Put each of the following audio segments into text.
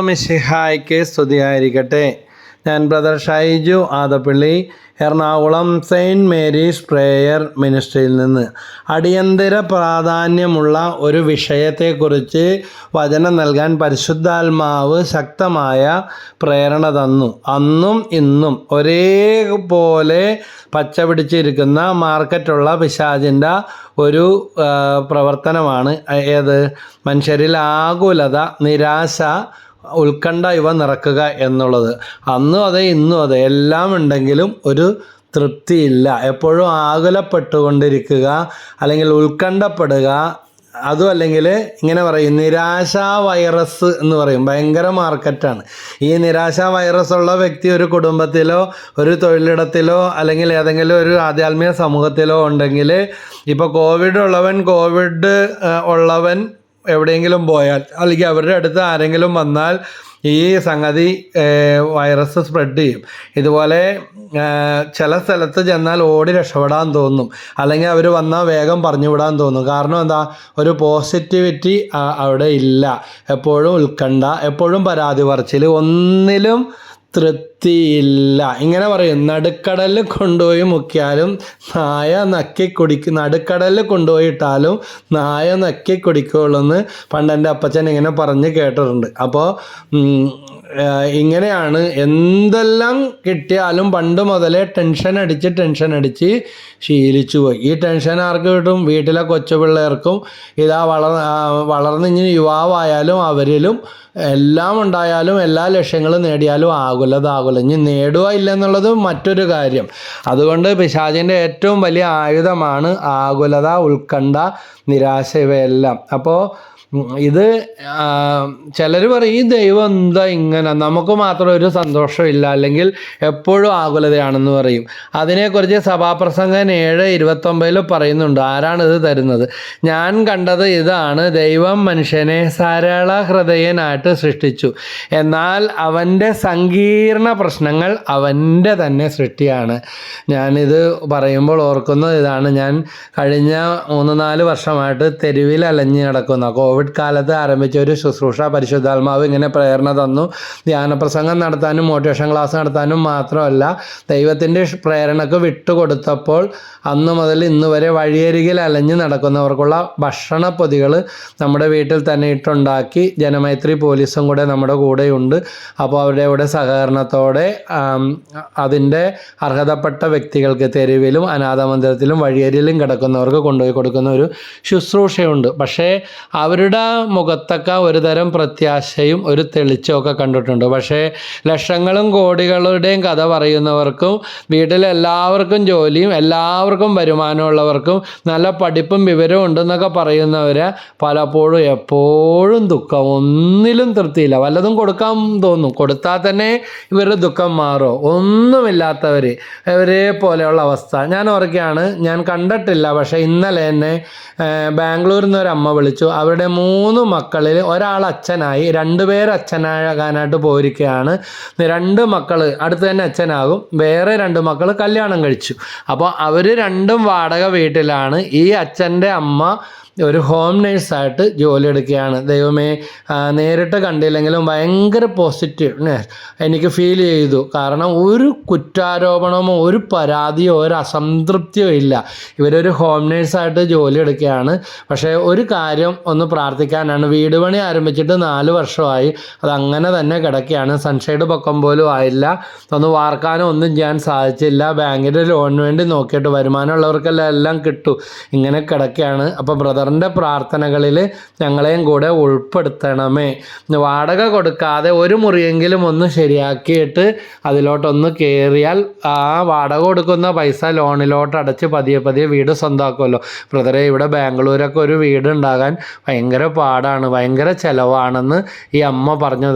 മിഷിഹായ്ക്ക് സ്തുതിയായിരിക്കട്ടെ. ഞാൻ brother Shaiju Adappally Ernakulam saint Mary's prayer മിനിസ്ട്രിയിൽ നിന്ന്. അടിയന്തര പ്രാധാന്യമുള്ള ഒരു വിഷയത്തെക്കുറിച്ച് വചനം നൽകാൻ പരിശുദ്ധാത്മാവ് ശക്തമായ പ്രേരണ തന്നു. അന്നും ഇന്നും ഒരേപോലെ പച്ചപിടിച്ചിരിക്കുന്ന മാർക്കറ്റുള്ള പിശാചിന്റെ ഒരു പ്രവർത്തനമാണ്. ഏത്? മനുഷ്യരിൽ ആകുലത നിരാശ ഉത്കണ്ഠ ഇവ നിറക്കുക എന്നുള്ളത്. അന്നും അതെ ഇന്നും അതെ. എല്ലാം ഉണ്ടെങ്കിലും ഒരു തൃപ്തിയില്ല. എപ്പോഴും ആകുലപ്പെട്ടുകൊണ്ടിരിക്കുക അല്ലെങ്കിൽ ഉത്കണ്ഠപ്പെടുക അതും അല്ലെങ്കിൽ ഇങ്ങനെ പറയും നിരാശ വൈറസ് എന്ന് പറയും. ഭയങ്കര മാർക്കറ്റാണ്. ഈ നിരാശ വൈറസ് ഉള്ള വ്യക്തി ഒരു കുടുംബത്തിലോ ഒരു തൊഴിലിടത്തിലോ അല്ലെങ്കിൽ ഏതെങ്കിലും ഒരു ആധ്യാത്മിക സമൂഹത്തിലോ ഉണ്ടെങ്കിൽ ഇപ്പോൾ കോവിഡ് ഉള്ളവൻ കോവിഡ് ഉള്ളവൻ എവിടെയെങ്കിലും പോയാൽ അല്ലെങ്കിൽ അവരുടെ അടുത്ത് ആരെങ്കിലും വന്നാൽ ഈ സംഗതി വൈറസ് സ്പ്രെഡ് ചെയ്യും. ഇതുപോലെ ചില സ്ഥലത്ത് ചെന്നാൽ ഓടി രക്ഷപ്പെടാൻ തോന്നും. അല്ലെങ്കിൽ അവർ വന്നാൽ വേഗം പറഞ്ഞു വിടാൻ തോന്നും. കാരണം എന്താ? ഒരു പോസിറ്റിവിറ്റി അവിടെ ഇല്ല. എപ്പോഴും ഉത്കണ്ഠ എപ്പോഴും പരാതി പറച്ചിൽ ഒന്നിലും തൃപ്തിയില്ല ഇങ്ങനെ പറയും നടുക്കടലിൽ കൊണ്ടുപോയി മുക്കിയാലും നായ നക്കി കുടിക്കും നടുക്കടലിൽ കൊണ്ടുപോയി ഇട്ടാലും നായ നക്കി കുടിക്കുള്ളൂ എന്ന് പണ്ട് എന്റെ അപ്പച്ചൻ ഇങ്ങനെ പറഞ്ഞ് കേട്ടിട്ടുണ്ട്. അപ്പോൾ ഇങ്ങനെയാണ് എന്തെല്ലാം കിട്ടിയാലും പണ്ട് മുതലേ ടെൻഷൻ അടിച്ച് ടെൻഷൻ അടിച്ച് ശീലിച്ചു പോയി. ഈ ടെൻഷൻ ആർക്ക് കിട്ടും? വീട്ടിലെ കൊച്ചു പിള്ളേർക്കും. ഇതാ വളർ വളർന്നിഞ്ഞ് യുവാവായാലും അവരിലും എല്ലാം ഉണ്ടായാലും എല്ലാ ലക്ഷ്യങ്ങളും നേടിയാലും ആകുലത ആകുല ഇനി നേടുക ഇല്ല എന്നുള്ളത് മറ്റൊരു കാര്യം. അതുകൊണ്ട് പിശാചിന്റെ ഏറ്റവും വലിയ ആയുധമാണ് ആകുലത ഉത്കണ്ഠ നിരാശ ഇവയെല്ലാം. അപ്പോൾ ഇത് ചിലർ പറയും ഈ ദൈവം എന്താ ഇങ്ങനെ? നമുക്ക് മാത്രം ഒരു സന്തോഷമില്ല അല്ലെങ്കിൽ എപ്പോഴും ആകുലതയാണെന്ന് പറയും. അതിനെക്കുറിച്ച് സഭാപ്രസംഗൻ ഏഴ് ഇരുപത്തൊമ്പതിൽ പറയുന്നുണ്ട്. ആരാണിത് തരുന്നത്? ഞാൻ കണ്ടത് ഇതാണ്. ദൈവം മനുഷ്യനെ സരള ഹൃദയനായിട്ട് സൃഷ്ടിച്ചു. എന്നാൽ അവന്റെ സങ്കീർണ പ്രശ്നങ്ങൾ അവന്റെ തന്നെ സൃഷ്ടിയാണ്. ഞാനിത് പറയുമ്പോൾ ഓർക്കുന്നത് ഇതാണ്. ഞാൻ കഴിഞ്ഞ മൂന്ന് നാല് വർഷമായിട്ട് തെരുവിൽ അലഞ്ഞു നടക്കുന്ന കോവിഡ് കാലത്ത് ആരംഭിച്ച ഒരു ശുശ്രൂഷ പരിശുദ്ധാത്മാവ് ഇങ്ങനെ പ്രേരണ തന്നു. ധ്യാനപ്രസംഗം നടത്താനും മോട്ടിവേഷൻ ക്ലാസ് നടത്താനും മാത്രമല്ല ദൈവത്തിന്റെ പ്രേരണക്ക് വിട്ടുകൊടുത്തപ്പോൾ അന്ന് മുതൽ ഇന്ന് വരെ വഴിയരികിൽ അലഞ്ഞു നടക്കുന്നവർക്കുള്ള ഭക്ഷണ പൊതികൾ നമ്മുടെ വീട്ടിൽ തന്നെ ഇട്ടുണ്ടാക്കി ജനമൈത്രി പോലീസും കൂടെ നമ്മുടെ കൂടെയുണ്ട്. അപ്പോൾ അവരുടെ കൂടെ സഹകരണത്തോടെ അതിന്റെ അർഹതപ്പെട്ട വ്യക്തികൾക്ക് തെരുവിലും അനാഥ മന്ദിരത്തിലും വഴിയരിലും കിടക്കുന്നവർക്ക് കൊണ്ടുപോയി കൊടുക്കുന്ന ഒരു ശുശ്രൂഷയുണ്ട്. പക്ഷേ അവരുടെ മുഖത്തൊക്കെ ഒരു തരം പ്രത്യാശയും ഒരു തെളിച്ചമൊക്കെ കണ്ടിട്ടുണ്ട്. പക്ഷേ ലക്ഷങ്ങളും കോടികളുടെയും കഥ പറയുന്നവർക്കും വീട്ടിലെല്ലാവർക്കും ജോലിയും എല്ലാവർക്കും വരുമാനമുള്ളവർക്കും നല്ല പഠിപ്പും വിവരവും ഉണ്ടെന്നൊക്കെ പറയുന്നവരെ പലപ്പോഴും എപ്പോഴും ദുഃഖം ഒന്നിലും തൃപ്തിയില്ല. വല്ലതും കൊടുക്കാൻ തോന്നും. കൊടുത്താൽ തന്നെ ഇവരുടെ ദുഃഖം മാറോ. ഒന്നുമില്ലാത്തവർ ഇവരെ പോലെയുള്ള അവസ്ഥ. ഞാൻ ഓർക്കുകയാണ് ഞാൻ കണ്ടിട്ടില്ല പക്ഷേ ഇന്നലെ ഏഹ്, ബാംഗ്ലൂരിൽ നിന്ന് ഒരു അമ്മ വിളിച്ചു. അവരുടെ മൂന്ന് മക്കളിൽ ഒരാൾ അച്ഛനായി രണ്ടുപേർ അച്ഛനാകാനായിട്ട് പോയിരിക്കുകയാണ്. രണ്ട് മക്കൾ അടുത്ത് തന്നെ അച്ഛനാകും. വേറെ രണ്ട് മക്കൾ കല്യാണം കഴിച്ചു. അപ്പോൾ അവർ രണ്ടും വാടക വീട്ടിലാണ്. ഈ അച്ഛന്റെ അമ്മ ഒരു ഹോം നേഴ്സായിട്ട് ജോലി എടുക്കുകയാണ്. ദൈവമേ നേരിട്ട് കണ്ടില്ലെങ്കിലും ഭയങ്കര പോസിറ്റീവ് എനിക്ക് ഫീൽ ചെയ്തു. കാരണം ഒരു കുറ്റാരോപണമോ ഒരു പരാതിയോ ഒരു അസംതൃപ്തിയോ ഇല്ല. ഇവരൊരു ഹോം നേഴ്സായിട്ട് ജോലി എടുക്കുകയാണ്. പക്ഷേ ഒരു കാര്യം ഒന്ന് പ്രാർത്ഥിക്കാനാണ്. വീട് പണി ആരംഭിച്ചിട്ട് നാല് വർഷമായി. അത് അങ്ങനെ തന്നെ കിടക്കുകയാണ്. സൺഷൈഡ് പൊക്കം പോലും ആയില്ല. ഒന്ന് വാർക്കാനോ ഒന്നും ചെയ്യാൻ സാധിച്ചില്ല. ബാങ്കിന്റെ ലോണിന് വേണ്ടി നോക്കിയിട്ട് വരുമാനമുള്ളവർക്കെല്ലാം എല്ലാം കിട്ടും. ഇങ്ങനെ കിടക്കുകയാണ്. അപ്പോൾ ബ്രദറിന്റെ പ്രാർത്ഥനകളിൽ ഞങ്ങളെയും കൂടെ ഉൾപ്പെടുത്തണമേ. വാടക കൊടുക്കാതെ ഒരു മുറിയെങ്കിലും ഒന്ന് ശരിയാക്കിയിട്ട് അതിലോട്ടൊന്ന് കയറിയാൽ ആ വാടക കൊടുക്കുന്ന പൈസ ലോണിലോട്ട് അടച്ച് പതിയെ പതിയെ വീട് സ്വന്തമാക്കുമല്ലോ ബ്രദറെ ഇവിടെ ബാംഗ്ലൂരൊക്കെ ഒരു വീട് ഉണ്ടാകാൻ ഭയങ്കര പാടാണ് ഭയങ്കര ചിലവാണെന്ന് ഈ അമ്മ പറഞ്ഞു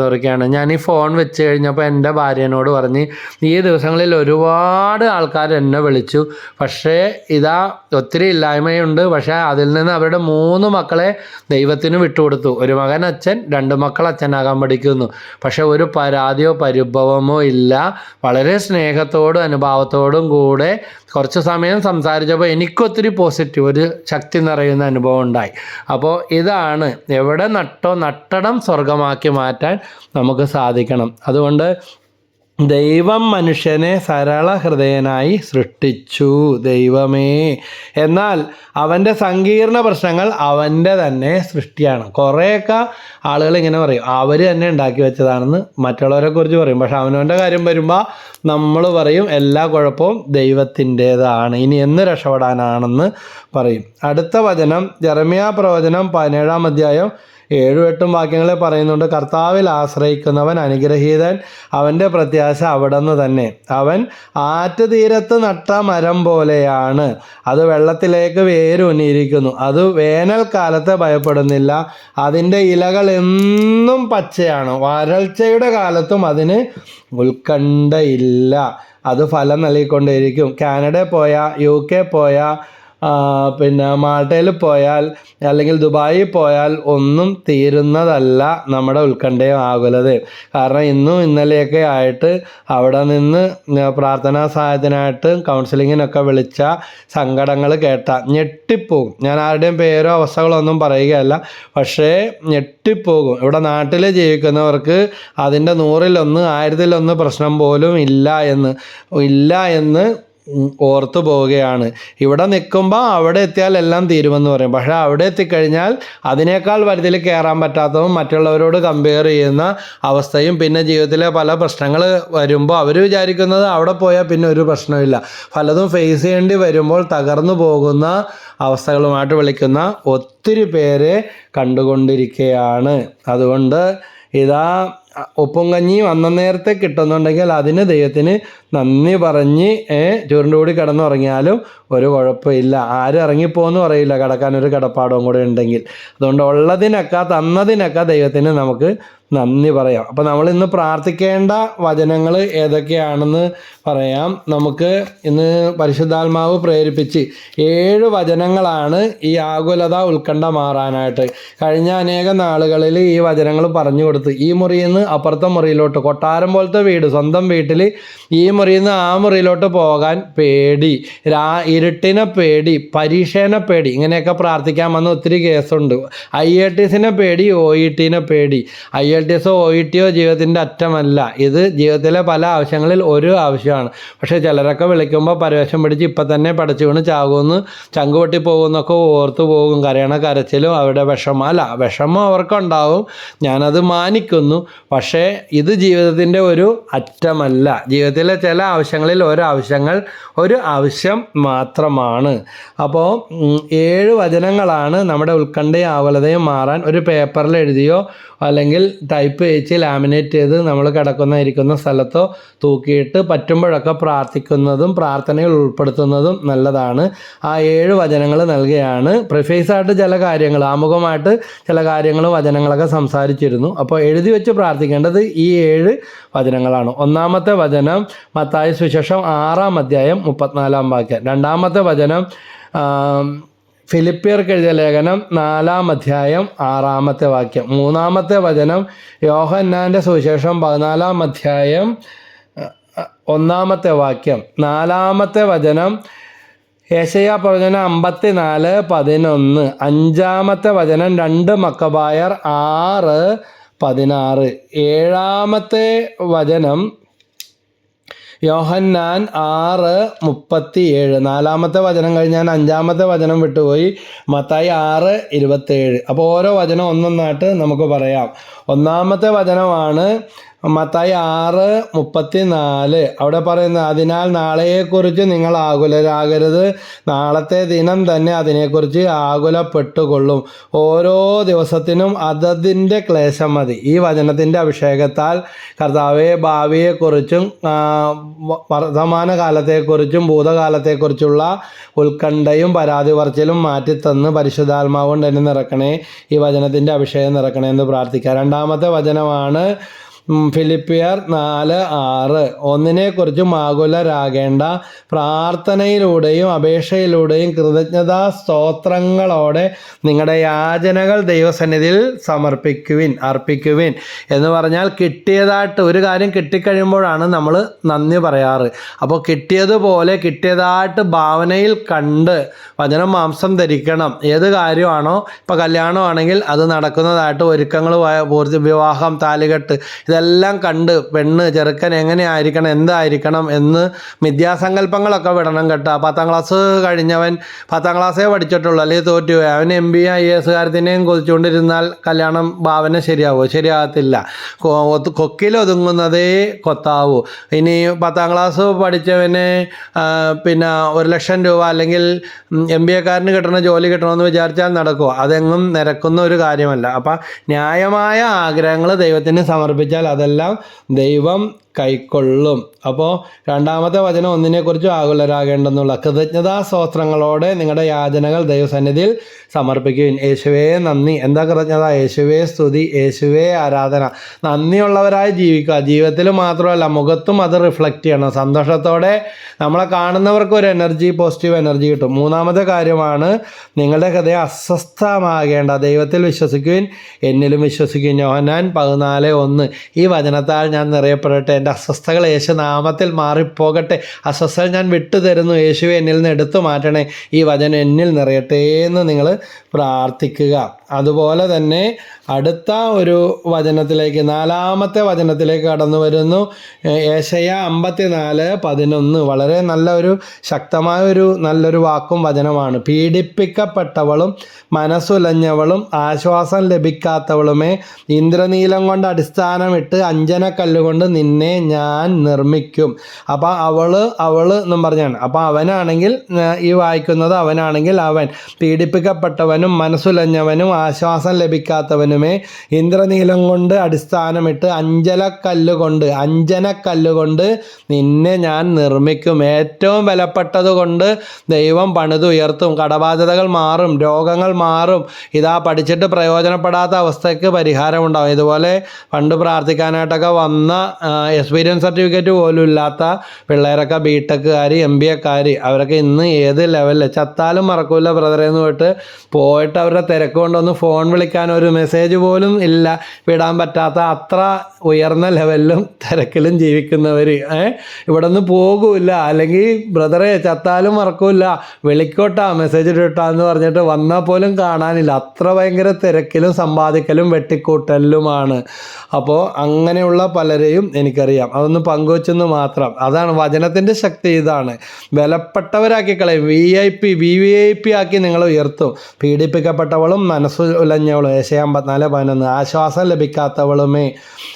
ഞാൻ ഈ ഫോൺ വെച്ച് കഴിഞ്ഞപ്പോൾ എന്റെ ഭാര്യനോട് പറഞ്ഞ് ഈ ദിവസങ്ങളിൽ ഒരുപാട് ആൾക്കാർ എന്നെ വിളിച്ചു. പക്ഷേ ഇതാ ഒത്തിരി ഇല്ലായ്മയുണ്ട്. പക്ഷേ അതിൽ നിന്ന് അവരുടെ ഭാര്യയുടെ മൂന്ന് മക്കളെ ദൈവത്തിന് വിട്ടുകൊടുത്തു. ഒരു മകൻ അച്ഛൻ രണ്ട് മക്കൾ അച്ഛനാകാൻ പഠിക്കുന്നു. പക്ഷെ ഒരു പരാതിയോ പരിഭവമോ ഇല്ല. വളരെ സ്നേഹത്തോടും അനുഭാവത്തോടും കൂടെ കുറച്ച് സമയം സംസാരിച്ചപ്പോൾ എനിക്കൊത്തിരി പോസിറ്റീവ് ഒരു ശക്തി നിറയുന്ന അനുഭവം ഉണ്ടായി. അപ്പോൾ ഇതാണ് എവിടെ നട്ടോ നട്ടടം സ്വർഗമാക്കി മാറ്റാൻ നമുക്ക് സാധിക്കണം. അതുകൊണ്ട് ദൈവം മനുഷ്യനെ സരള ഹൃദയനായി സൃഷ്ടിച്ചു ദൈവമേ. എന്നാൽ അവന്റെ സങ്കീർണ പ്രശ്നങ്ങൾ അവന്റെ തന്നെ സൃഷ്ടിയാണ്. കുറേയൊക്കെ ആളുകൾ ഇങ്ങനെ പറയും അവർ തന്നെ ഉണ്ടാക്കി വെച്ചതാണെന്ന് മറ്റുള്ളവരെ കുറിച്ച് പറയും. പക്ഷെ അവനവന്റെ കാര്യം വരുമ്പോൾ നമ്മൾ പറയും എല്ലാ കുഴപ്പവും ദൈവത്തിന്റേതാണ്. ഇനി എന്ന് രക്ഷപ്പെടാനാണെന്ന് പറയും. അടുത്ത വചനം ജർമിയ പ്രവചനം പതിനേഴാം അധ്യായം ഏഴും എട്ടും വാക്യങ്ങളെ പറയുന്നുണ്ട്. കർത്താവിൽ ആശ്രയിക്കുന്നവൻ അനുഗ്രഹീതൻ അവന്റെ പ്രത്യാശ അവിടുന്ന് തന്നെ. അവൻ ആറ്റുതീരത്ത് നട്ട മരം പോലെയാണ്. അത് വെള്ളത്തിലേക്ക് വേരൂന്നിയിരിക്കുന്നു. അത് വേനൽക്കാലത്തെ ഭയപ്പെടുന്നില്ല. അതിന്റെ ഇലകൾ എന്നും പച്ചയാണ്. വരൾച്ചയുടെ കാലത്തും അതിന് ഉത്കണ്ഠയില്ല. അത് ഫലം നൽകിക്കൊണ്ടേയിരിക്കും. കാനഡ പോയാൽ യു കെ പോയാൽ ആ, പിന്നെ മാൾട്ടയിൽ പോയാൽ അല്ലെങ്കിൽ ദുബായിൽ പോയാൽ ഒന്നും തീരുന്നതല്ല നമ്മുടെ ഉത്കണ്ഠയും ആകുലതയും. കാരണം ഇന്നും ഇന്നലെയൊക്കെ ആയിട്ട് അവിടെ നിന്ന് പ്രാർത്ഥനാ സഹായത്തിനായിട്ട് കൗൺസിലിങ്ങിനൊക്കെ വിളിച്ച സങ്കടങ്ങൾ കേട്ട. ഞെട്ടിപ്പോകും. ഞാൻ ആരുടെയും പേരോ അവസ്ഥകളോ ഒന്നും പറയുകയല്ല. പക്ഷേ ഞെട്ടിപ്പോകും. ഇവിടെ നാട്ടിൽ ജീവിക്കുന്നവർക്ക് അതിന്റെ നൂറിലൊന്ന് ആയിരത്തിലൊന്ന് പ്രശ്നം പോലും ഇല്ല എന്ന് ഇല്ല എന്ന് ഓർത്തു പോവുകയാണ്. ഇവിടെ നിൽക്കുമ്പോൾ അവിടെ എത്തിയാൽ എല്ലാം തീരുമെന്ന് പറയും. പക്ഷേ അവിടെ എത്തിക്കഴിഞ്ഞാൽ അതിനേക്കാൾ വലുതിൽ കയറാൻ പറ്റാത്തതും മറ്റുള്ളവരോട് കമ്പയർ ചെയ്യുന്ന അവസ്ഥയും പിന്നെ ജീവിതത്തിലെ പല പ്രശ്നങ്ങൾ വരുമ്പോൾ അവർ വിചാരിക്കുന്നത് അവിടെ പോയാൽ പിന്നെ ഒരു പ്രശ്നമില്ല പലതും ഫേസ് ചെയ്യേണ്ടി വരുമ്പോൾ തകർന്നു പോകുന്ന അവസ്ഥകളുമായിട്ട് വിളിക്കുന്ന ഒത്തിരി പേരെ കണ്ടുകൊണ്ടിരിക്കുകയാണ്. അതുകൊണ്ട് ഇതാ ഉപ്പും കഞ്ഞിയും വന്ന നേരത്തെ കിട്ടുന്നുണ്ടെങ്കിൽ അതിന് ദൈവത്തിന് നന്ദി പറഞ്ഞ് ചൂരിന്റെ കൂടി കിടന്നുറങ്ങിയാലും ഒരു കുഴപ്പമില്ല. ആരും ഇറങ്ങിപ്പോന്ന് പറയില്ല. കിടക്കാൻ ഒരു കിടപ്പാടവും കൂടെ ഉണ്ടെങ്കിൽ. അതുകൊണ്ട് ഉള്ളതിനൊക്കെ തന്നതിനൊക്കെ ദൈവത്തിന് നമുക്ക് നന്ദി പറയാം. അപ്പോൾ നമ്മൾ ഇന്ന് പ്രാർത്ഥിക്കേണ്ട വചനങ്ങൾ ഏതൊക്കെയാണെന്ന് പറയാം. നമുക്ക് ഇന്ന് പരിശുദ്ധാത്മാവ് പ്രേരിപ്പിച്ച് ഏഴ് വചനങ്ങളാണ് ഈ ആകുലത ഉത്കണ്ഠ മാറാനായിട്ട്. കഴിഞ്ഞ അനേക നാളുകളിൽ ഈ വചനങ്ങൾ പറഞ്ഞു കൊടുത്ത് ഈ മുറിയിൽ നിന്ന് അപ്പുറത്തെ മുറിയിലോട്ട് കൊട്ടാരം പോലത്തെ വീട് സ്വന്തം വീട്ടിൽ ഈ മുറിയിൽ നിന്ന് ആ മുറിയിലോട്ട് പോകാൻ പേടി രാ ഇരുട്ടിനെ പേടി പരീക്ഷേനെ പേടി ഇങ്ങനെയൊക്കെ പ്രാർത്ഥിക്കാൻ വന്ന ഒത്തിരി കേസുണ്ട്. ഐ എ ടി സിനെ പേടി ഒ ഇ ടിനെ പേടി. ഐ എൽ ടി എസോ ഒ ഇ ടിയോ ജീവിതത്തിന്റെ അറ്റമല്ല. ഇത് ജീവിതത്തിലെ പല ആവശ്യങ്ങളിൽ ഒരു ആവശ്യമാണ്. പക്ഷേ ചിലരൊക്കെ വിളിക്കുമ്പോൾ പരവേശം പിടിച്ച് ഇപ്പം തന്നെ പഠിച്ചു വീണ് ചാകുമെന്ന് ചങ്കുപൊട്ടി പോകുമെന്നൊക്കെ ഓർത്ത് പോകും. കരയണ കരച്ചിലും അവരുടെ വിഷമം. അല്ല വിഷമം അവർക്കുണ്ടാവും. ഞാനത് മാനിക്കുന്നു. പക്ഷേ ഇത് ജീവിതത്തിന്റെ ഒരു അറ്റമല്ല. ജീവിതത്തിലെ ചില ആവശ്യങ്ങളിൽ ഒരാവശ്യങ്ങൾ ഒരു ആവശ്യം മാത്രമാണ്. അപ്പോൾ ഏഴ് വചനങ്ങളാണ് നമ്മുടെ ഉത്കണ്ഠയും ആവലതയും മാറാൻ ഒരു പേപ്പറിൽ എഴുതിയോ അല്ലെങ്കിൽ ടൈപ്പ് വെച്ച് ലാമിനേറ്റ് ചെയ്ത് നമ്മൾ കിടക്കുന്ന ഇരിക്കുന്ന സ്ഥലത്തോ തൂക്കിയിട്ട് പറ്റുമ്പോഴൊക്കെ പ്രാർത്ഥിക്കുന്നതും പ്രാർത്ഥനയിൽ ഉൾപ്പെടുത്തുന്നതും നല്ലതാണ്. ആ ഏഴ് വചനങ്ങൾ നൽകുകയാണ്. പ്രിഫേസായിട്ട് ചില കാര്യങ്ങൾ ആമുഖമായിട്ട് ചില കാര്യങ്ങളും വചനങ്ങളൊക്കെ സംസാരിച്ചിരുന്നു. അപ്പോൾ എഴുതി വെച്ച് പ്രാർത്ഥിക്കേണ്ടത് ഈ ഏഴ് വചനങ്ങളാണ്. ഒന്നാമത്തെ വചനം മത്തായ സുശേഷം ആറാം അധ്യായം മുപ്പത്തിനാലാം വാക്യം. രണ്ടാമത്തെ വചനം ഫിലിപ്പിയർക്ക് എഴുതിയ ലേഖനം നാലാം അധ്യായം ആറാമത്തെ വാക്യം. മൂന്നാമത്തെ വചനം യോഹന്നാന്റെ സുവിശേഷം പതിനാലാം അധ്യായം ഒന്നാമത്തെ വാക്യം. നാലാമത്തെ വചനം ഏശയ പ്രവചനം അമ്പത്തിനാല് പതിനൊന്ന്. അഞ്ചാമത്തെ വചനം രണ്ട് മക്കബായർ ആറ് പതിനാറ്. ഏഴാമത്തെ വചനം യോഹന്നാൻ ആറ് മുപ്പത്തി ഏഴ് നാലാമത്തെ വചനം കഴിഞ്ഞ് ഞാൻ അഞ്ചാമത്തെ വചനം വിട്ടുപോയി. മത്തായി ആറ് ഇരുപത്തേഴ് അപ്പോൾ ഓരോ വചനം ഒന്നൊന്നായിട്ട് നമുക്ക് പറയാം. ഒന്നാമത്തെ വചനമാണ് മത്തായി ആറ് മുപ്പത്തി നാല് അവിടെ പറയുന്നത് അതിനാൽ നാളെയെക്കുറിച്ച് നിങ്ങൾ ആകുലരാകരുത്. നാളത്തെ ദിനം തന്നെ അതിനെക്കുറിച്ച് ആകുലപ്പെട്ടുകൊള്ളും. ഓരോ ദിവസത്തിനും അതതിന്റെ ക്ലേശം മതി. ഈ വചനത്തിന്റെ അഭിഷേകത്താൽ കർത്താവെ ഭാവിയെക്കുറിച്ചും ആ, വർത്തമാന കാലത്തെക്കുറിച്ചും ഭൂതകാലത്തെക്കുറിച്ചുള്ള ഉത്കണ്ഠയും പരാതി പറച്ചിലും മാറ്റിത്തന്ന് പരിശുദ്ധാത്മാവ് കൊണ്ട് എന്നെ നിറക്കണേ. ഈ വചനത്തിന്റെ അഭിഷേകം നിറക്കണേ എന്ന് പ്രാർത്ഥിക്കാം. രണ്ടാമത്തെ വചനമാണ് ഫിലിപ്പിയർ നാല് ആറ്. ഒന്നിനെക്കുറിച്ച് ആകുലരാകേണ്ട പ്രാർത്ഥനയിലൂടെയും അപേക്ഷയിലൂടെയും കൃതജ്ഞതാ സ്തോത്രങ്ങളോടെ നിങ്ങളുടെ യാചനകൾ ദൈവസന്നിധിയിൽ സമർപ്പിക്കുവിൻ അർപ്പിക്കുവിൻ എന്ന് പറഞ്ഞാൽ കിട്ടിയതായിട്ട് ഒരു കാര്യം കിട്ടിക്കഴിയുമ്പോഴാണ് നമ്മൾ നന്ദി പറയാറ്. അപ്പോൾ കിട്ടിയതുപോലെ കിട്ടിയതായിട്ട് ഭാവനയിൽ കണ്ട് വചനം മാംസം ധരിക്കണം. ഏത് കാര്യമാണോ? ഇപ്പോൾ കല്യാണമാണെങ്കിൽ അത് നടക്കുന്നതായിട്ട് ഒരുക്കങ്ങൾ പൂർത്തി വിവാഹം താലികെട്ട് ഇതെല്ലാം കണ്ട് പെണ്ണ് ചെറുക്കൻ എങ്ങനെയായിരിക്കണം എന്തായിരിക്കണം എന്ന് മിഥ്യാസങ്കല്പങ്ങളൊക്കെ വിടണം കേട്ടോ. പത്താം ക്ലാസ് കഴിഞ്ഞവൻ പത്താം ക്ലാസ്സേ പഠിച്ചിട്ടുള്ളൂ അല്ലെങ്കിൽ തോറ്റു അവൻ എം ബി ഐ എസ് കാര്യത്തിനെയും കൊതിച്ചുകൊണ്ടിരുന്നാൽ കല്യാണം ഭാവന ശരിയാവുമോ ശരിയാകത്തില്ല. കൊക്കിലൊതുങ്ങുന്നതേ കൊത്താവൂ. ഇനി പത്താം ക്ലാസ് പഠിച്ചവന് പിന്നെ ഒരു ലക്ഷം രൂപ അല്ലെങ്കിൽ എം ബി എക്കാരന് കിട്ടണ ജോലി കിട്ടണമെന്ന് വിചാരിച്ചാൽ നടക്കുമോ അതെങ്ങും നിരക്കുന്ന ഒരു കാര്യമല്ല. അപ്പം ന്യായമായ ആഗ്രഹങ്ങൾ ദൈവത്തിന് സമർപ്പിച്ചാൽ അതെല്ലാം ദൈവം കൈക്കൊള്ളും. അപ്പോൾ രണ്ടാമത്തെ വചനം ഒന്നിനെക്കുറിച്ചും ആകുലരാകേണ്ടെന്നുള്ള കൃതജ്ഞതാ സ്തോത്രങ്ങളോടെ നിങ്ങളുടെ യാചനകൾ ദൈവസന്നിധിയിൽ സമർപ്പിക്കുകയും യേശുവേ നന്ദി. എന്താ കൃതജ്ഞത? യേശുവേ സ്തുതി. യേശുവേ ആരാധന. നന്ദിയുള്ളവരായി ജീവിക്കുക. ജീവിതത്തിൽ മാത്രമല്ല മുഖത്തും അത് റിഫ്ലക്റ്റ് ചെയ്യണം. സന്തോഷത്തോടെ നമ്മളെ കാണുന്നവർക്ക് ഒരു എനർജി പോസിറ്റീവ് എനർജി കിട്ടും. മൂന്നാമത്തെ കാര്യമാണ് നിങ്ങളുടെ ഹൃദയം അസ്വസ്ഥമാകേണ്ട. ദൈവത്തിൽ വിശ്വസിക്കുകയും എന്നിലും വിശ്വസിക്കുകയും യോഹന്നാൻ പതിനാല് ഒന്ന്. ഈ വചനത്താൽ ഞാൻ നിറയപ്പെടട്ടെ. എന്റെ അസ്വസ്ഥകൾ യേശു നാമത്തിൽ മാറിപ്പോകട്ടെ. അസ്വസ്ഥകൾ ഞാൻ വിട്ടുതരുന്നു. യേശുവെ എന്നിൽ നിന്ന് എടുത്തു മാറ്റണേ. ഈ വചനം എന്നിൽ നിറയട്ടെ എന്ന് നിങ്ങൾ പ്രാർത്ഥിക്കുക. അതുപോലെ തന്നെ അടുത്ത ഒരു വചനത്തിലേക്ക് നാലാമത്തെ വചനത്തിലേക്ക് കടന്നു വരുന്നു. ഏഷയ അമ്പത്തിനാല് പതിനൊന്ന്. വളരെ നല്ല ഒരു ശക്തമായ ഒരു നല്ലൊരു വാക്കും വചനമാണ്. പീഡിപ്പിക്കപ്പെട്ടവളും മനസ്സുലഞ്ഞവളും ആശ്വാസം ലഭിക്കാത്തവളുമേ ഇന്ദ്രനീലം കൊണ്ട് അടിസ്ഥാനമിട്ട് അഞ്ജനക്കല്ലുകൊണ്ട് നിന്നെ ഞാൻ നിർമ്മിക്കും. അപ്പം അവൾ അവൾ എന്നും പറഞ്ഞാണ്. അപ്പം അവനാണെങ്കിൽ ഈ വായിക്കുന്നത് അവനാണെങ്കിൽ അവൻ. പീഡിപ്പിക്കപ്പെട്ടവനും മനസ്സുലഞ്ഞവനും ആശ്വാസം ലഭിക്കാത്തവനുമേ ഇന്ദ്രനീലം കൊണ്ട് അടിസ്ഥാനമിട്ട് അഞ്ചലക്കല്ല് കൊണ്ട് അഞ്ജനക്കല്ല് കൊണ്ട് നിന്നെ ഞാൻ നിർമ്മിക്കും. ഏറ്റവും വിലപ്പെട്ടത് കൊണ്ട് ദൈവം പണിതുയർത്തും കടബാധ്യതകൾ മാറും രോഗങ്ങൾ മാറും. ഇതാ പഠിച്ചിട്ട് പ്രയോജനപ്പെടാത്ത അവസ്ഥയ്ക്ക് പരിഹാരം ഉണ്ടാവും ഇതുപോലെ പണ്ട് പ്രാർത്ഥിക്കാനായിട്ടൊക്കെ വന്ന എക്സ്പീരിയൻസ് സർട്ടിഫിക്കറ്റ് പോലും ഇല്ലാത്ത പിള്ളേരൊക്കെ ബി ടെക്കുകാർ എം ബി എക്കാർ അവരൊക്കെ ഇന്ന് ഏത് ലെവലിൽ ചത്താലും മറക്കൂല ബ്രദറേന്ന് പോയിട്ട് പോയിട്ട് അവരുടെ തിരക്ക് കൊണ്ടൊന്ന് ഫോൺ വിളിക്കാൻ ഒരു മെസ്സേജ് പോലും ഇല്ല. വിടാൻ പറ്റാത്ത അത്ര ഉയർന്ന ലെവലിലും തിരക്കിലും ജീവിക്കുന്നവർ ഇവിടെ നിന്ന് പോകൂല അല്ലെങ്കിൽ ബ്രദറെ ചത്താലും മറക്കൂല വിളിക്കോട്ടാ മെസ്സേജ് ഇട്ടാ എന്ന് പറഞ്ഞിട്ട് വന്നാൽ പോലും കാണാനില്ല. അത്ര ഭയങ്കര തിരക്കിലും സമ്പാദിക്കലും വെട്ടിക്കൂട്ടലുമാണ് അപ്പോൾ അങ്ങനെയുള്ള പലരെയും എനിക്കറിയാം. അതൊന്ന് പങ്കുവച്ചെന്ന് മാത്രം. അതാണ് വചനത്തിന്റെ ശക്തി ഇതാണ്. വിലപ്പെട്ടവരാക്കി കളയും. V I P V V I P ആക്കി നിങ്ങൾ ഉയർത്തും. പീഡിപ്പിക്കപ്പെട്ടവളും മനസ്സുലഞ്ഞവളും ഏശയ അമ്പത്തിനാല് പതിനൊന്ന്. ആശ്വാസം ലഭിക്കാത്തവളുമേ.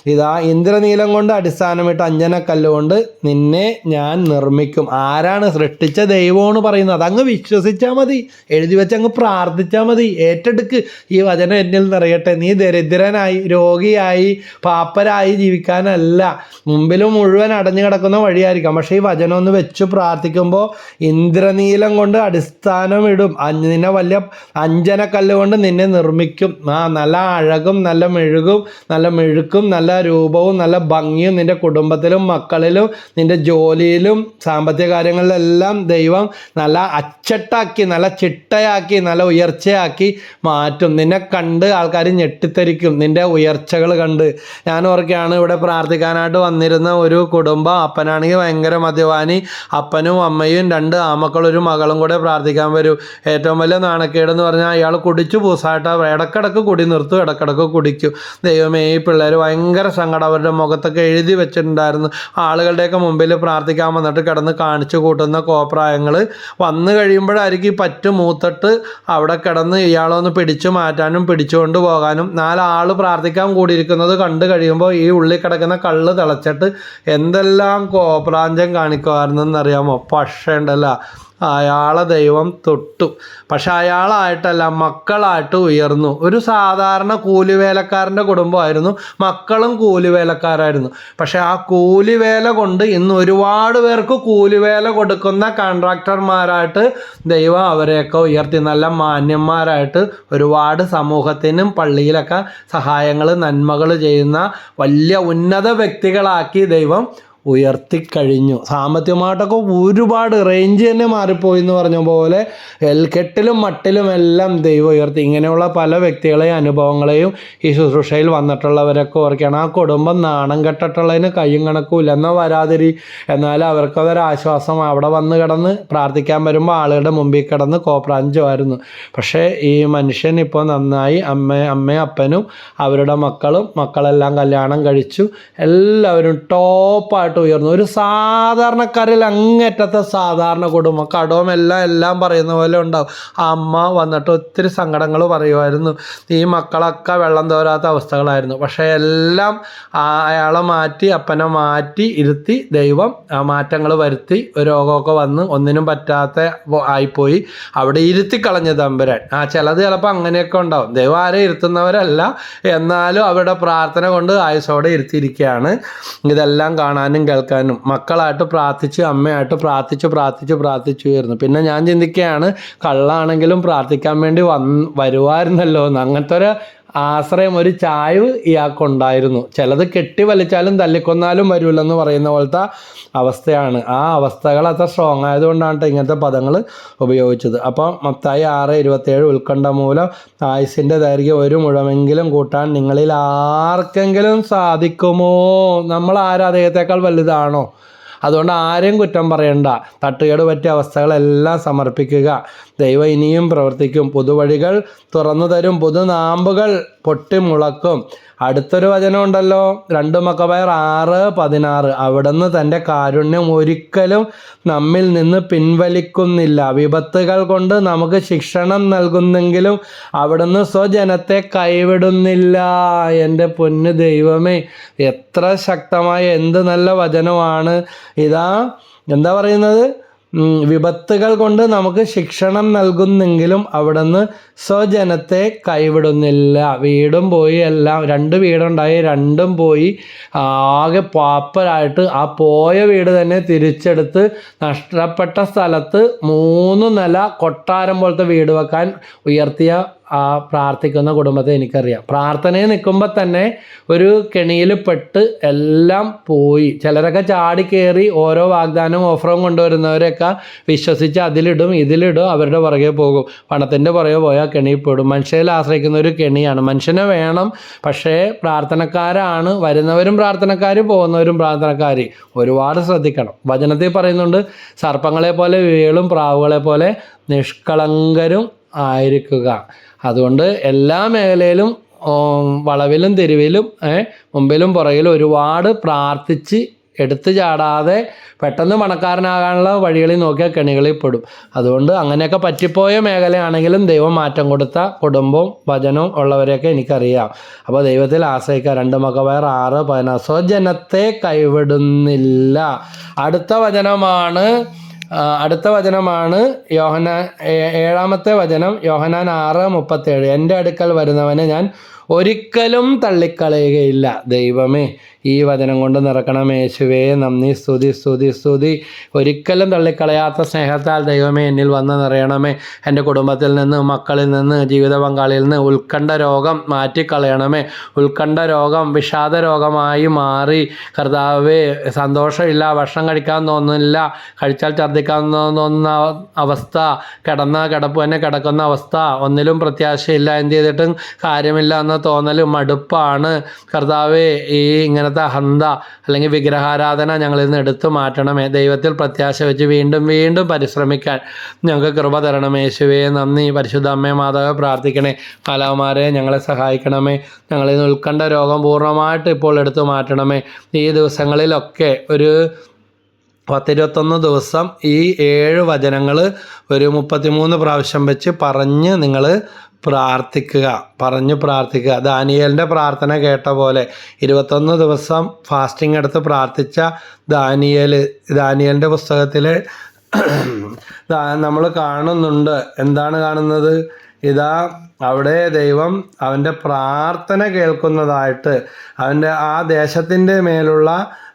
ഇതാ ഇന്ദ്രനീലം കൊണ്ട് അടിസ്ഥാനമിട്ട് അഞ്ജനക്കല്ലുകൊണ്ട് നിന്നെ ഞാൻ നിർമ്മിക്കും. ആരാണ് സൃഷ്ടിച്ച ദൈവമാണ് പറയുന്നത്? അതങ്ങ് വിശ്വസിച്ചാൽ മതി. എഴുതി വെച്ച് അങ്ങ് പ്രാർത്ഥിച്ചാൽ മതി. ഏറ്റെടുക്ക്. ഈ വചനം എന്നിൽ നിറയട്ടെ. നീ ദരിദ്രനായി രോഗിയായി പാപ്പരായി ജീവിക്കാനല്ല. മുമ്പിലും മുഴുവൻ അടഞ്ഞു കിടക്കുന്ന വഴിയായിരിക്കാം. പക്ഷേ ഈ വചനം ഒന്ന് വെച്ച് പ്രാർത്ഥിക്കുമ്പോൾ ഇന്ദ്രനീലം കൊണ്ട് അടിസ്ഥാനമിടും. നിന്നെ വലിയ അഞ്ജനക്കല്ലുകൊണ്ട് നിന്നെ നിർമ്മിക്കും. ആ നല്ല അഴകും നല്ല മെഴുകും നല്ല മെഴുക്കും നല്ല രൂപവും നല്ല ഭംഗിയും നിന്റെ കുടുംബത്തിലും മക്കളിലും നിന്റെ ജോലിയിലും സാമ്പത്തിക കാര്യങ്ങളിലെല്ലാം ദൈവം നല്ല അച്ചട്ടാക്കി നല്ല ചിട്ടയാക്കി നല്ല ഉയർച്ചയാക്കി മാറ്റും. നിന്നെ കണ്ട് ആൾക്കാർ ഞെട്ടിത്തരിക്കും. നിന്റെ ഉയർച്ചകൾ കണ്ട്. ഞാൻ ഓർക്കുകയാണ് ഇവിടെ പ്രാർത്ഥിക്കാനായിട്ട് വന്നിരുന്ന ഒരു കുടുംബം. അപ്പനാണെങ്കിൽ ഭയങ്കര മദ്യപാനി. അപ്പനും അമ്മയും രണ്ട് ആമക്കളും ഒരു മകളും കൂടെ പ്രാർത്ഥിക്കാൻ വരും. ഏറ്റവും വലിയ നാണക്കേടെന്ന് പറഞ്ഞാൽ അയാൾ കുടിച്ചു പൂസായിട്ട് ഇടക്കിടക്ക് കുടി നിർത്തും ഇടക്കിടക്ക് കുടിക്കും. ദൈവമേ ഈ പിള്ളേർ ഭയങ്കര സങ്കടം. അവരുടെ മുഖത്തൊക്കെ എഴുതി വെച്ചിട്ടുണ്ടായിരുന്നു. ആളുകളുടെയൊക്കെ മുമ്പിൽ പ്രാർത്ഥിക്കാൻ വന്നിട്ട് കിടന്ന് കാണിച്ചു കൂട്ടുന്ന കോപ്രായങ്ങൾ വന്നു കഴിയുമ്പോഴായിരിക്കും പറ്റ് മൂത്തിട്ട് അവിടെ കിടന്ന് ഇയാളൊന്ന് പിടിച്ചു മാറ്റാനും പിടിച്ചുകൊണ്ട് പോകാനും. നാലാൾ പ്രാർത്ഥിക്കാൻ കൂടിയിരിക്കുന്നത് കണ്ടു കഴിയുമ്പോൾ ഈ ഉള്ളിൽ കിടക്കുന്ന കള്ള് തിളച്ചിട്ട് എന്തെല്ലാം കോപ്രാഞ്ചം കാണിക്കുമായിരുന്നെന്നറിയാമോ പക്ഷേ ഉണ്ടല്ലോ അയാളെ ദൈവം തൊട്ടു. പക്ഷെ അയാളായിട്ടല്ല മക്കളായിട്ട് ഉയർന്നു. ഒരു സാധാരണ കൂലിവേലക്കാരന്റെ കുടുംബമായിരുന്നു. മക്കളും കൂലിവേലക്കാരായിരുന്നു. പക്ഷെ ആ കൂലിവേല കൊണ്ട് ഇന്ന് ഒരുപാട് പേർക്ക് കൂലിവേല കൊടുക്കുന്ന കോൺട്രാക്ടർമാരായിട്ട് ദൈവം അവരെയൊക്കെ ഉയർത്തി. നല്ല മാന്യന്മാരായിട്ട് ഒരുപാട് സമൂഹത്തിനും പള്ളിയിലൊക്കെ സഹായങ്ങൾ നന്മകൾ ചെയ്യുന്ന വലിയ ഉന്നത വ്യക്തികളാക്കി ദൈവം ഉയർത്തിക്കഴിഞ്ഞു. സാമ്പത്തികമായിട്ടൊക്കെ ഒരുപാട് റേഞ്ച് തന്നെ മാറിപ്പോയി എന്ന് പറഞ്ഞ പോലെ എൽ കെട്ടിലും മട്ടിലും എല്ലാം ദൈവം ഉയർത്തി. ഇങ്ങനെയുള്ള പല വ്യക്തികളെയും അനുഭവങ്ങളെയും ഈ ശുശ്രൂഷയിൽ വന്നിട്ടുള്ളവരൊക്കെ ഓർക്കുകയാണ്. ആ കുടുംബം നാണം കെട്ടിട്ടുള്ളതിന് കയ്യും കണക്കുമില്ല. എന്നാൽ വരാതിരി? എന്നാൽ അവർക്കതൊരാശ്വാസം അവിടെ വന്ന് കിടന്ന് പ്രാർത്ഥിക്കാൻ വരുമ്പോൾ ആളുകളുടെ മുമ്പിൽ കിടന്ന് കോപ്രാഞ്ചുമായിരുന്നു. പക്ഷേ ഈ മനുഷ്യൻ ഇപ്പോൾ നന്നായി അമ്മ അമ്മയും അപ്പനും അവരുടെ മക്കളും മക്കളെല്ലാം കല്യാണം കഴിച്ചു. എല്ലാവരും ടോപ്പായിട്ട് ഉയർന്നു. ഒരു സാധാരണക്കാരിൽ അങ്ങേറ്റത്തെ സാധാരണ കുടുംബം കടവും എല്ലാം എല്ലാം പറയുന്ന പോലെ ഉണ്ടാവും. അമ്മ വന്നിട്ട് ഒത്തിരി സങ്കടങ്ങൾ പറയുമായിരുന്നു. ഈ മക്കളൊക്കെ വെള്ളം തോരാത്ത അവസ്ഥകളായിരുന്നു. പക്ഷേ എല്ലാം അയാളെ മാറ്റി അപ്പനെ മാറ്റി ഇരുത്തി ദൈവം മാറ്റങ്ങൾ വരുത്തി രോഗമൊക്കെ വന്ന് ഒന്നിനും പറ്റാത്ത ആയിപ്പോയി. അവിടെ ഇരുത്തി കളഞ്ഞ തമ്പുരാൻ. ആ ചിലത് ചിലപ്പോൾ അങ്ങനെയൊക്കെ ഉണ്ടാവും. ദൈവം ആരെ ഇരുത്തുന്നവരല്ല. എന്നാലും അവരുടെ പ്രാർത്ഥന കൊണ്ട് ആയുസോടെ ഇരുത്തിയിരിക്കുകയാണ്. ഇതെല്ലാം കാണാനും കേൾക്കാനും. മക്കളായിട്ട് പ്രാർത്ഥിച്ച് അമ്മയായിട്ട് പ്രാർത്ഥിച്ച് പ്രാർത്ഥിച്ച് പ്രാർത്ഥിച്ചു വരുന്നു പിന്നെ ഞാൻ ചിന്തിക്കുകയാണ് കള്ളാണെങ്കിലും പ്രാർത്ഥിക്കാൻ വേണ്ടി വന്ന് വരുമായിരുന്നല്ലോ എന്ന്. അങ്ങനത്തെ ഒരു ആശ്രയം ഒരു ചായ്വ് ഇയാൾക്കുണ്ടായിരുന്നു. ചിലത് കെട്ടി വലിച്ചാലും തല്ലിക്കൊന്നാലും വരില്ലെന്ന് പറയുന്ന പോലത്തെ അവസ്ഥയാണ്. ആ അവസ്ഥകൾ അത്ര സ്ട്രോങ് ആയതുകൊണ്ടാണ് ഇങ്ങനത്തെ പദങ്ങൾ ഉപയോഗിച്ചത്. അപ്പോൾ മത്തായി ആറ് ഇരുപത്തേഴ് ഉത്കണ്ഠ മൂലം ആയുസിന്റെ ദൈർഘ്യം ഒരു മുഴമെങ്കിലും കൂട്ടാൻ നിങ്ങളിൽ ആർക്കെങ്കിലും സാധിക്കുമോ? നമ്മൾ ആരും അദ്ദേഹത്തെക്കാൾ വലുതാണോ? അതുകൊണ്ട് ആരെയും കുറ്റം പറയണ്ട. തട്ടുകേട് പറ്റിയ അവസ്ഥകളെല്ലാം സമർപ്പിക്കുക. ദൈവം ഇനിയും പ്രവർത്തിക്കും. പുതുവഴികൾ തുറന്നു തരും. പുതുനാമ്പുകൾ പൊട്ടിമുളക്കും അടുത്തൊരു വചനം ഉണ്ടല്ലോ. രണ്ട് മക്കബയർ ആറ് പതിനാറ്. അവിടുന്ന് തന്റെ കാരുണ്യം ഒരിക്കലും നമ്മിൽ നിന്ന് പിൻവലിക്കുന്നില്ല. വിപത്തുകൾ കൊണ്ട് നമുക്ക് ശിക്ഷണം നൽകുന്നെങ്കിലും അവിടുന്ന് സ്വജനത്തെ കൈവിടുന്നില്ല. എന്റെ പൊന്നു ദൈവമേ എത്ര ശക്തമായ എന്ത് നല്ല വചനമാണ്. ഇതാ എന്താ പറയുന്നത്? വിപത്തുകൾ കൊണ്ട് നമുക്ക് ശിക്ഷണം നൽകുന്നെങ്കിലും അവിടുന്ന് സ്വജനത്തെ കൈവിടുന്നില്ല. വീടും പോയി എല്ലാം രണ്ട് വീടുണ്ടായി രണ്ടും പോയി. ആകെ പാപ്പരായിട്ട് ആ പോയ വീട് തന്നെ തിരിച്ചെടുത്ത് നഷ്ടപ്പെട്ട സ്ഥലത്ത് മൂന്ന് നില കൊട്ടാരം പോലത്തെ വീട് വെക്കാൻ ഉയർത്തിയ ആ പ്രാർത്ഥിക്കുന്ന കുടുംബത്തെ എനിക്കറിയാം. പ്രാർത്ഥനയിൽ നിൽക്കുമ്പോൾ തന്നെ ഒരു കെണിയിൽ പെട്ട് എല്ലാം പോയി. ചിലരൊക്കെ ചാടി കയറി ഓരോ വാഗ്ദാനവും ഓഫറും കൊണ്ടുവരുന്നവരെയൊക്കെ വിശ്വസിച്ച് അതിലിടും ഇതിലിടും അവരുടെ പുറകെ പോകും. പണത്തിന്റെ പുറകെ പോയാൽ കെണിയിൽ പെടും. മനുഷ്യരിൽ ആശ്രയിക്കുന്ന ഒരു കെണിയാണ്. മനുഷ്യനെ വേണം പക്ഷേ പ്രാർത്ഥനക്കാരാണ്. വരുന്നവരും പ്രാർത്ഥനക്കാർ പോകുന്നവരും പ്രാർത്ഥനക്കാർ ഒരുപാട് ശ്രദ്ധിക്കണം. വചനത്തിൽ പറയുന്നുണ്ട് സർപ്പങ്ങളെ പോലെ വീളും പ്രാവുകളെ പോലെ നിഷ്കളങ്കരും ആയിരിക്കുക. അതുകൊണ്ട് എല്ലാ മേഖലയിലും വളവിലും തെരുവിലും മുമ്പിലും പുറകിലും ഒരുപാട് പ്രാർത്ഥിച്ച് എടുത്തു ചാടാതെ പെട്ടെന്ന് പണക്കാരനാകാനുള്ള വഴികളിൽ നോക്കിയാൽ കെണികളിൽ പെടും. അതുകൊണ്ട് അങ്ങനെയൊക്കെ പറ്റിപ്പോയ മേഖലയാണെങ്കിലും ദൈവം മാറ്റം കൊടുത്ത കുടുംബവും ഭജനവും ഉള്ളവരെയൊക്കെ എനിക്കറിയാം. അപ്പോൾ ദൈവത്തിൽ ആശ്രയിക്കുക. രണ്ട് മകവയർ ആറ് പതിനാറ്. സ്വജനത്തെ കൈവിടുന്നില്ല. അടുത്ത വചനമാണ് അടുത്ത വചനമാണ് യോഹനാൻ ഏഴാമത്തെ വചനം യോഹനാൻ ആറ് മുപ്പത്തേഴ്. എന്റെ അടുക്കൽ വരുന്നവനെ ഞാൻ ഒരിക്കലും തള്ളിക്കളയുകയില്ല. ദൈവമേ ഈ വചനം കൊണ്ട് നിറക്കണം യേശുവേ. നന്ദി സ്തുതി സ്തുതി സ്തുതി. ഒരിക്കലും തള്ളിക്കളയാത്ത സ്നേഹത്താൽ ദൈവമേ എന്നിൽ വന്ന് നിറയണമേ. എന്റെ കുടുംബത്തിൽ നിന്ന് മക്കളിൽ നിന്ന് ജീവിത പങ്കാളിയിൽ നിന്ന് ഉത്കണ്ഠ രോഗം മാറ്റിക്കളയണമേ. ഉത്കണ്ഠ രോഗം വിഷാദ രോഗമായി മാറി. കർത്താവേ സന്തോഷമില്ല ഭക്ഷണം കഴിക്കാൻ തോന്നുന്നില്ല. കഴിച്ചാൽ ഛർദ്ദിക്കാൻ തോന്നുന്ന അവസ്ഥ കിടന്ന കിടപ്പ് തന്നെ കിടക്കുന്ന അവസ്ഥ. ഒന്നിലും പ്രത്യാശയില്ല. എന്ത് ചെയ്തിട്ടും കാര്യമില്ല എന്ന തോന്നലും മടുപ്പാണ്. കർത്താവേ ഈ ഇങ്ങനത്തെ അഹന്ത അല്ലെങ്കിൽ വിഗ്രഹാരാധന ഞങ്ങളിൽ നിന്ന് എടുത്തു മാറ്റണമേ. ദൈവത്തിൽ പ്രത്യാശ വെച്ച് വീണ്ടും വീണ്ടും പരിശ്രമിക്കാൻ ഞങ്ങൾക്ക് കൃപ തരണമേ. യേശുവേ നന്ദി. പരിശുദ്ധ അമ്മേ മാതാവ് പ്രാർത്ഥിക്കണേ. കലാമാരെ ഞങ്ങളെ സഹായിക്കണമേ. ഞങ്ങളിൽ നിന്ന് ഉത്കണ്ഠ രോഗം പൂർണമായിട്ട് ഇപ്പോൾ എടുത്തു മാറ്റണമേ. ഈ ദിവസങ്ങളിലൊക്കെ ഒരു പത്തിരുപത്തൊന്ന് ദിവസം ഈ ഏഴ് വചനങ്ങൾ ഒരു മുപ്പത്തിമൂന്ന് പ്രാവശ്യം വെച്ച് പറഞ്ഞ് നിങ്ങൾ പ്രാർത്ഥിക്കുക പറഞ്ഞു പ്രാർത്ഥിക്കുക. ദാനിയേലിന്റെ പ്രാർത്ഥന കേട്ട പോലെ ഇരുപത്തൊന്ന് ദിവസം ഫാസ്റ്റിംഗ് എടുത്ത് പ്രാർത്ഥിച്ച ദാനിയേൽ ദാനിയേലിന്റെ പുസ്തകത്തിൽ നമ്മൾ കാണുന്നുണ്ട്. എന്താണ് കാണുന്നത്? ഇതാ അവിടെ ദൈവം അവന്റെ പ്രാർത്ഥന കേൾക്കുന്നതായിട്ട് അവന്റെ ആ ദേശത്തിന്റെ മേലുള്ള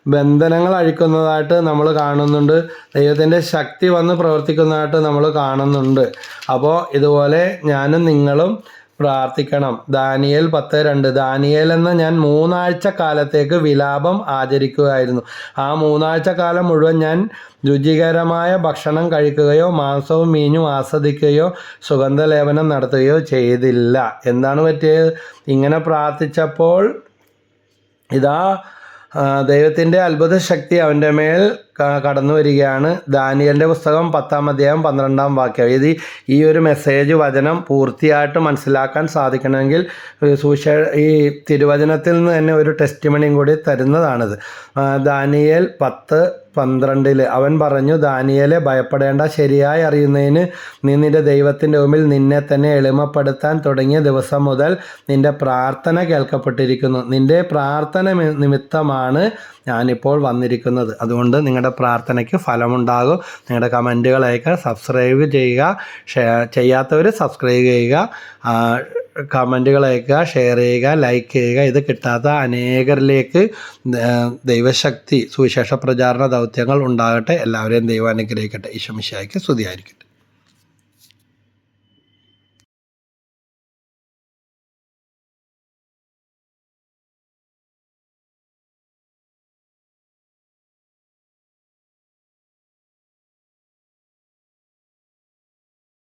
ബന്ധനങ്ങൾ അഴിക്കുന്നതായിട്ട് നമ്മൾ കാണുന്നുണ്ട്. ദൈവത്തിന്റെ ശക്തി വന്ന് പ്രവർത്തിക്കുന്നതായിട്ട് നമ്മൾ കാണുന്നുണ്ട്. അപ്പോൾ ഇതുപോലെ ഞാനും നിങ്ങളും പ്രാർത്ഥിക്കണം. ദാനിയേൽ പത്ത് രണ്ട്. ദാനിയേൽ എന്ന ഞാൻ മൂന്നാഴ്ച കാലത്തേക്ക് വിലാപം ആചരിക്കുകയായിരുന്നു. ആ മൂന്നാഴ്ച കാലം മുഴുവൻ ഞാൻ രുചികരമായ ഭക്ഷണം കഴിക്കുകയോ മാംസവും മീനും ആസ്വദിക്കുകയോ സുഗന്ധലേപനം നടത്തുകയോ ചെയ്തില്ല. എന്താണ് പറ്റിയത്? ഇങ്ങനെ പ്രാർത്ഥിച്ചപ്പോൾ ഇതാ ദൈവത്തിന്റെ അത്ഭുത ശക്തി അവന്റെ മേൽ കടന്നു വരികയാണ്. ദാനിയലിന്റെ പുസ്തകം പത്താം അധ്യായം പന്ത്രണ്ടാം വാക്യം. ഇത് ഈ ഒരു മെസ്സേജ് വചനം പൂർത്തിയായിട്ട് മനസ്സിലാക്കാൻ സാധിക്കണമെങ്കിൽ സൂഷ ഈ തിരുവചനത്തിൽ നിന്ന് തന്നെ ഒരു ടെസ്റ്റ് മണിയും കൂടി തരുന്നതാണിത്. ദാനിയൽ പത്ത് പന്ത്രണ്ടിൽ അവൻ പറഞ്ഞു ദാനിയലെ ഭയപ്പെടേണ്ട. ശരിയായി അറിയുന്നതിന് നീ നിന്റെ ദൈവത്തിന്റെ മുമ്പിൽ നിന്നെ തന്നെ എളിമപ്പെടുത്താൻ തുടങ്ങിയ ദിവസം മുതൽ നിന്റെ പ്രാർത്ഥന കേൾക്കപ്പെട്ടിരിക്കുന്നു. നിന്റെ പ്രാർത്ഥന നിമിത്തമാണ് ഞാനിപ്പോൾ വന്നിരിക്കുന്നത്. അതുകൊണ്ട് നിങ്ങളുടെ പ്രാർത്ഥനയ്ക്ക് ഫലമുണ്ടാകും. നിങ്ങളുടെ കമന്റുകൾ അയക്കുക സബ്സ്ക്രൈബ് ചെയ്യുക ഷെയർ ചെയ്യാത്തവർ സബ്സ്ക്രൈബ് ചെയ്യുക കമന്റുകൾ അയക്കുക ഷെയർ ചെയ്യുക ലൈക്ക് ചെയ്യുക. ഇത് കിട്ടാത്ത അനേകരിലേക്ക് ദൈവശക്തി സുവിശേഷ പ്രചാരണ ദൗത്യങ്ങൾ ഉണ്ടാകട്ടെ. എല്ലാവരെയും ദൈവം അനുഗ്രഹിക്കട്ടെ. ഈശ്വമിശായിക്ക് സ്തുതിയായിരിക്കട്ടെ.